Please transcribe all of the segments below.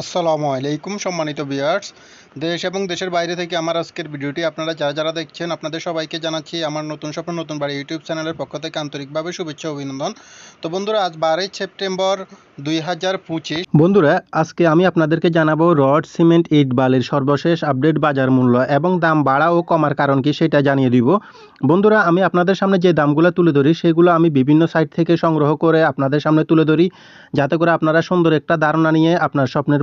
আসসালামু আলাইকুম, সম্মানিত ভিউয়ার্স দেশ এবং দেশের বাইরে থেকে আমার আজকের ভিডিওটি আপনারা যারা যারা দেখছেন, আপনাদের সবাইকে জানাচ্ছি আমার নতুন স্বপ্ন, নতুন বাড়ি ইউটিউব চ্যানেলের পক্ষ থেকে আন্তরিকভাবে শুভেচ্ছা, অভিনন্দন। তো বন্ধুরা, আজ বারোই সেপ্টেম্বর দুই হাজার পঁচিশ। বন্ধুরা, আজকে আমি আপনাদেরকে জানাব রড, সিমেন্ট, ইট, বালির সর্বশেষ আপডেট বাজার মূল্য এবং দাম বাড়া ও কমার কারণ কি সেটা জানিয়ে দিব। বন্ধুরা, আমি আপনাদের সামনে যে দামগুলো তুলে ধরি, সেগুলো আমি বিভিন্ন সাইট থেকে সংগ্রহ করে আপনাদের সামনে তুলে ধরি, যাতে করে আপনারা সুন্দর একটা ধারণা নিয়ে আপনার স্বপ্নের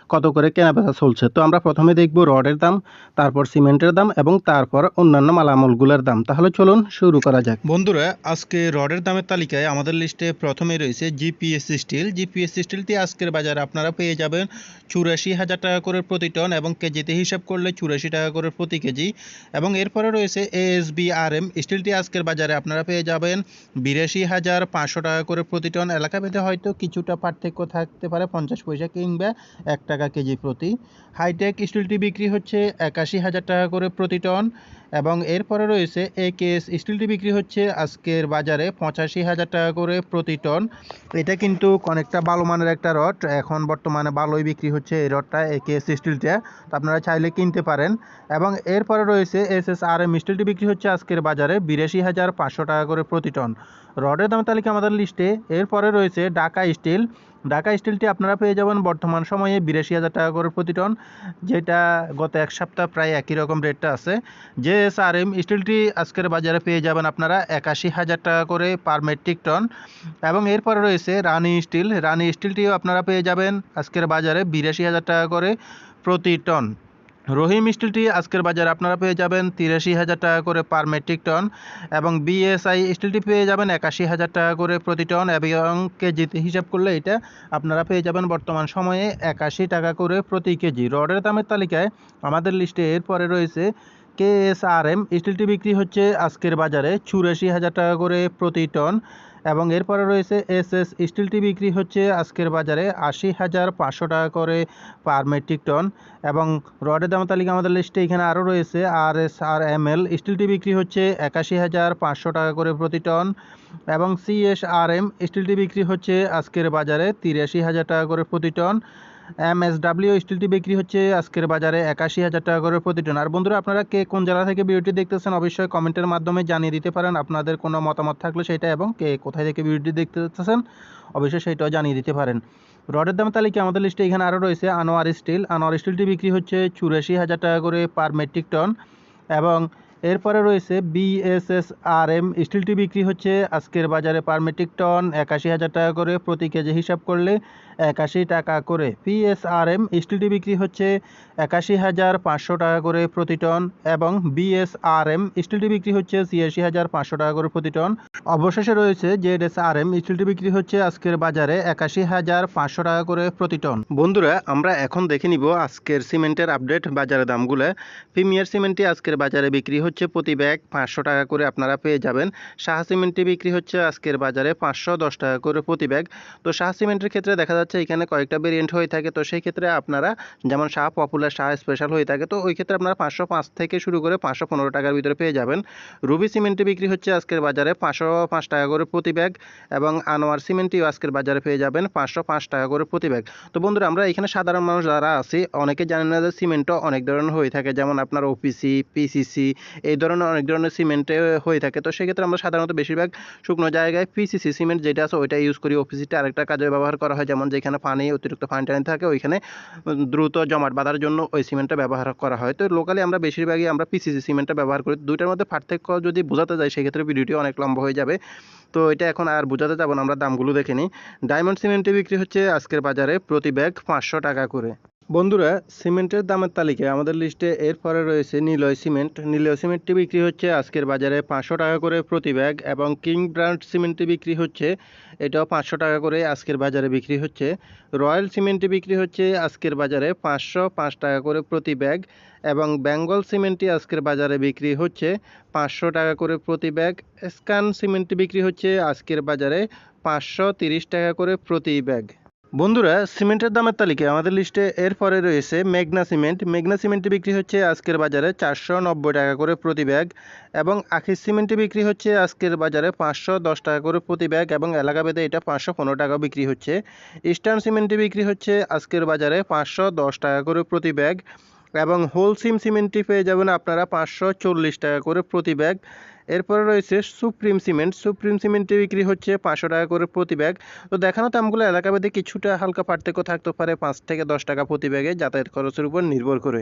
কত করে কেনা বেচা চলছে? তো আমরা প্রথমে দেখব রডের দাম, তারপর সিমেন্টের দাম এবং তারপর অন্যান্য মালামালগুলোর দাম। তাহলে চলুন শুরু করা যাক। বন্ধুরা, আজকে রডের দামের তালিকায় আমাদের লিস্টে প্রথমে রয়েছে জিপিএস স্টিল। জিপিএস স্টিলটি আজকের বাজারে আপনারা পেয়ে যাবেন চুরাশি হাজার টাকা করে প্রতি টন এবং কেজিতে হিসাব করলে চুরাশি টাকা করে প্রতি কেজি। এবং এরপরে রয়েছে এএসবি আর এম স্টিলটি আজকের বাজারে আপনারা পেয়ে যাবেন বিরাশি হাজার পাঁচশো টাকা করে প্রতি টন। এলাকা ভেদে হয়তো কিছুটা পার্থক্য থাকতে পারে, পঞ্চাশ পয়সা কিংবা এক টাকা কেজি প্রতি। হাইটেক স্টিলটি বিক্রি হচ্ছে একাশি হাজার টাকা করে প্রতি টন এবং এরপরে রয়েছে একেএস স্টিলটি বিক্রি হচ্ছে আজকের বাজারে পঁচাশি হাজার টাকা করে প্রতি টন। এটা কিন্তু অনেকটা ভালো মানের একটা রড। এখন বর্তমানে ভালোই বিক্রি হচ্ছে এই রডটা এ একেএস স্টিলটা তো আপনারা চাইলে কিনতে পারেন। এবং এরপরে রয়েছে এস এস আর এম স্টিলটি বিক্রি হচ্ছে আজকের বাজারে বিরাশি হাজার পাঁচশো টাকা করে প্রতি টন। রডের দামের তালিকা আমাদের লিস্টে। এরপরে রয়েছে ঢাকা স্টিল ঢাকা স্টিলটি আপনারা পেয়ে যাবেন বর্তমান সময়ে বিরাশি হাজার টাকা করে প্রতি টন, যেটা গত এক সপ্তাহ প্রায় একই রকম রেটটা আছে। যে এস আর এম স্টিলটি আজকের বাজারে পেয়ে যাবেন আপনারা একাশি হাজার টাকা করে পার মেট্রিক টন। এবং এরপরে রয়েছে রানি স্টিল। রানি স্টিলটিও আপনারা পেয়ে যাবেন আজকের বাজারে বিরাশি হাজার টাকা করে প্রতি টন। রহিম স্টিলটি আজকের বাজারে আপনারা পেয়ে যাবেন তিরাশি হাজার টাকা করে পার মেট্রিক টন এবং বিএসআই স্টিলটি পেয়ে যাবেন একাশি হাজার টাকা করে প্রতি টন এবং কেজিতে হিসাব করলে এটা আপনারা পেয়ে যাবেন বর্তমান সময়ে একাশি টাকা করে প্রতি কেজি। রডের দামের তালিকায় আমাদের লিস্টে এরপরে রয়েছে কেএসআরএম স্টিলটি বিক্রি হচ্ছে আজকের বাজারে চুরাশি হাজার টাকা করে প্রতি টন এবং এরপরে রয়েছে এস এস স্টিলটি বিক্রি হচ্ছে আজকের বাজারে আশি হাজার পাঁচশো টাকা করে পার মেট্রিক টন। এবং রডের দাম তালিকা আমাদের লিস্টে এখানে আরও রয়েছে আর এস আর এম এল স্টিলটি বিক্রি হচ্ছে একাশি হাজার পাঁচশো টাকা করে প্রতি টন। এবং সি এস আর এম স্টিলটি বিক্রি হচ্ছে আজকের বাজারে তিরাশি হাজার টাকা করে প্রতি টন। এম এস ডাব্লিউ স্টিলটি বিক্রি হচ্ছে আজকের বাজারে একাশি হাজার টাকা করে প্রতি টন। আর বন্ধুরা, আপনারা কে কোন জেলা থেকে ভিডিওটি দেখতেছেন অবশ্যই কমেন্টের মাধ্যমে জানিয়ে দিতে পারেন আপনাদের কোনো মতামত থাকলে সেটা এবং কে কোথায় থেকে ভিডিওটি দেখতে চাচ্ছেন অবশ্যই সেটাও জানিয়ে দিতে পারেন। রডের দাম তালিকা আমাদের লিস্টে এখানে আরও রয়েছে, আনোয়ার স্টিল। আনোয়ার স্টিলটি বিক্রি হচ্ছে চুরাশি হাজার টাকা করে পার মেট্রিক টন এবং এরপরে রয়েছে বিএসএস আর এম স্টিলটি বিক্রি হচ্ছে আজকের বাজারে পার মেট্রিক টন একাশি হাজার টাকা করে প্রতি কেজি হিসাব করলে একাশি টাকা করে। পিএসআরএম স্টিলটি বিক্রি হচ্ছে একাশি হাজার পাঁচশো টাকা করে প্রতি টন এবং বিএসআরএম স্টিলটি বিক্রি হচ্ছে ছিয়াশি হাজার পাঁচশো টাকা করে প্রতি টন। অবশেষে রয়েছে জেড এস আর এম স্টিলটি বিক্রি হচ্ছে আজকের বাজারে একাশি হাজার পাঁচশো টাকা করে প্রতি টন। বন্ধুরা, আমরা এখন দেখে নিব আজকের সিমেন্টের আপডেট বাজারের দামগুলো। প্রিমিয়ার সিমেন্টটি আজকের বাজারে বিক্রি হচ্ছে প্রতি ব্যাগ পাঁচশো টাকা করে আপনারা পেয়ে যাবেন। শাহ সিমেন্টটি বিক্রি হচ্ছে আজকের বাজারে পাঁচশো দশ টাকা করে প্রতি ব্যাগ। তো শাহ সিমেন্টের ক্ষেত্রে দেখা যাচ্ছে, এখানে কয়েকটা ভেরিয়েন্ট হয়ে থাকে। তো সেই ক্ষেত্রে আপনারা যেমন শাহ পপুলার শাহ স্পেশাল হয়ে থাকে, তো ওই ক্ষেত্রে আপনারা পাঁচশো পাঁচ থেকে শুরু করে পাঁচশো পনেরো টাকার ভিতরে পেয়ে যাবেন। রুবি সিমেন্টটি বিক্রি হচ্ছে আজকের বাজারে পাঁচশো পাঁচ টাকা করে প্রতি ব্যাগ এবং আনোয়ার সিমেন্টটিও আজকের বাজারে পেয়ে যাবেন পাঁচশো পাঁচ টাকা করে প্রতি ব্যাগ তো বন্ধুরা, আমরা এখানে সাধারণ মানুষ যারা আছি, অনেকে জানেন না যে সিমেন্টও অনেক ধরনের হয়ে থাকে। যেমন আপনার ওপিসি পিসিসি এই ধরনের অনেক ধরনের সিমেন্টে হয়ে থাকে। তো সেক্ষেত্রে আমরা সাধারণত বেশিরভাগ শুকনো জায়গায় পিসিসি সিমেন্ট যেটা আছে ওইটা ইউজ করি। অফিসিতে আরেকটা কাজে ব্যবহার করা হয়, যেমন যেখানে পানি, অতিরিক্ত পানি টানি থাকে, ওইখানে দ্রুত জমাট বাঁধার জন্য ওই সিমেন্টটা ব্যবহার করা হয়। তো লোকালি আমরা বেশিরভাগই আমরা পিসিসি সিমেন্টটা ব্যবহার করি। দুইটার মধ্যে পার্থক্য যদি বোঝাতে যাই, সেক্ষেত্রে ভিডিওটি অনেক লম্বা হয়ে যাবে। তো এটা এখন আর বোঝাতে যাব না, আমরা দামগুলো দেখে নিই। ডায়মন্ড সিমেন্টে বিক্রি হচ্ছে আজকের বাজারে প্রতি ব্যাগ পাঁচশো টাকা করে। বন্ধুরা, সিমেন্টের দামের তালিকায় আমাদের লিস্টে এরপরে রয়েছে নিলয় সিমেন্ট। নিলয় সিমেন্টটি বিক্রি হচ্ছে আজকের বাজারে পাঁচশো টাকা করে প্রতি ব্যাগ এবং কিং ব্র্যান্ড সিমেন্টটি বিক্রি হচ্ছে, এটাও পাঁচশো টাকা করে আজকের বাজারে বিক্রি হচ্ছে। রয়্যাল সিমেন্টটি বিক্রি হচ্ছে আজকের বাজারে পাঁচশো পাঁচ টাকা করে প্রতি ব্যাগ এবং বেঙ্গল সিমেন্টটি আজকের বাজারে বিক্রি হচ্ছে পাঁচশো টাকা করে প্রতি ব্যাগ। স্কান সিমেন্টটি বিক্রি হচ্ছে আজকের বাজারে পাঁচশো তিরিশ টাকা করে প্রতি ব্যাগ। বন্ধুরা, সিমেন্টের দামের তালিকায় আমাদের লিস্টে এরপরে রয়েছে মেঘনা সিমেন্ট। মেঘনা সিমেন্টটি বিক্রি হচ্ছে আজকের বাজারে চারশো নব্বই টাকা করে প্রতি ব্যাগ এবং আখির সিমেন্টটি বিক্রি হচ্ছে আজকের বাজারে পাঁচশো দশ টাকা করে প্রতি ব্যাগ এবং এলাকা ভেদে এটা পাঁচশো পনেরো টাকা বিক্রি হচ্ছে। ইস্টার্ন সিমেন্টটি বিক্রি হচ্ছে আজকের বাজারে পাঁচশো দশ টাকা করে প্রতি ব্যাগ এবং হোলসিম সিমেন্টটি পেয়ে যাবেন আপনারা পাঁচশো চল্লিশ টাকা করে প্রতি ব্যাগ। এরপরে রয়েছে সুপ্রিম সিমেন্ট। সুপ্রিম সিমেন্টে বিক্রি হচ্ছে পাঁচশো টাকা করে প্রতি ব্যাগ। তো দেখানো দামগুলো এলাকাভেদে কিছুটা হালকা পার্থক্য থাকতে পারে পাঁচ থেকে দশ টাকা প্রতি ব্যাগে যাতায়াত খরচের উপর নির্ভর করে।